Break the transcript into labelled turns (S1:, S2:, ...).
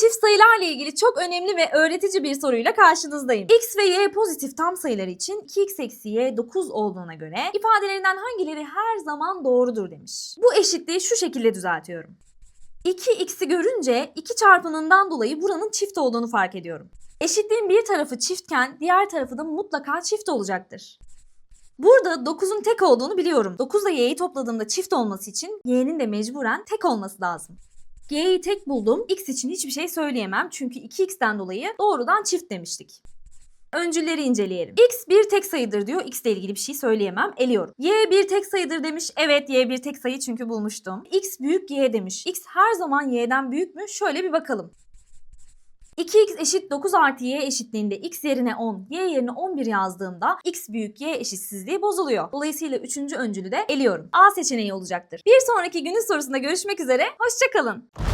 S1: çift sayılarla ilgili çok önemli ve öğretici bir soruyla karşınızdayım. X ve Y pozitif tam sayılar için 2x eksi y 9 olduğuna göre ifadelerinden hangileri her zaman doğrudur demiş. Bu eşitliği şu şekilde düzeltiyorum. 2x'i görünce 2 çarpımından dolayı buranın çift olduğunu fark ediyorum. Eşitliğin bir tarafı çiftken diğer tarafı da mutlaka çift olacaktır. Burada 9'un tek olduğunu biliyorum. 9 ile y'yi topladığımda çift olması için y'nin de mecburen tek olması lazım. Y'yi tek buldum. X için hiçbir şey söyleyemem çünkü 2x'ten dolayı doğrudan çift demiştik. Öncülleri inceleyelim. X bir tek sayıdır diyor. X ile ilgili bir şey söyleyemem. Eliyorum. Y bir tek sayıdır demiş. Evet Y bir tek sayı çünkü bulmuştum. X büyük Y demiş. X her zaman Y'den büyük mü? Şöyle bir bakalım. 2x eşit 9 artı y eşitliğinde x yerine 10, y yerine 11 yazdığımda x büyük y eşitsizliği bozuluyor. Dolayısıyla üçüncü öncülü de eliyorum. A seçeneği olacaktır. Bir sonraki günün sorusunda görüşmek üzere. Hoşçakalın.